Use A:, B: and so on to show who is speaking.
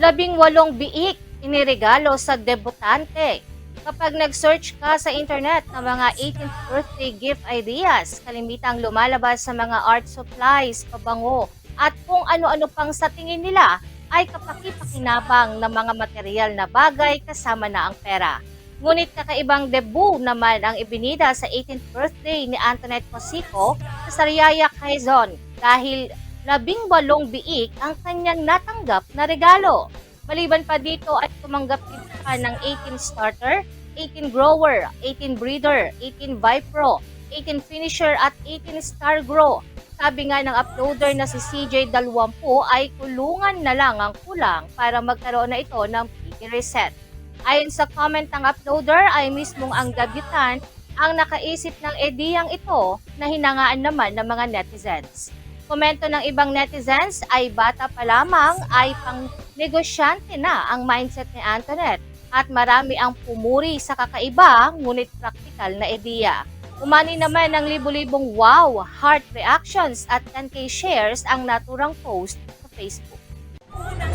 A: labing walong biik iniregalo sa debutante. Kapag nag-search ka sa internet ng mga 18th birthday gift ideas, kalimitang lumalabas sa mga art supplies, pabango, at kung ano-ano pang sa tingin nila ay kapaki-pakinabang na mga material na bagay kasama na ang pera. Ngunit kakaibang debut naman ang ibinida sa 18th birthday ni Antoinette Cosico sa Sariaya, Quezon dahil labing walong biik ang kanyang natanggap na regalo. Maliban pa dito ay tumanggap din pa ng 18 starter, 18 grower, 18 breeder, 18 vipro, 18 finisher at 18 star grow. Sabi nga ng uploader na si CJ Dalwampu ay kulungan na lang ang kulang para magkaroon na ito ng piggy reset. Ayon sa comment ng uploader ay mismong ang debutant ang nakaisip ng ediyang ito na hinangaan naman ng mga netizens. Komento ng ibang netizens ay bata pa lamang ay pang negosyante na ang mindset ni Antoinette at marami ang pumuri sa kakaiba ngunit praktikal na ideya. Umani naman ng libu-libong wow, heart reactions at 10k shares ang naturang post sa Facebook.
B: Unang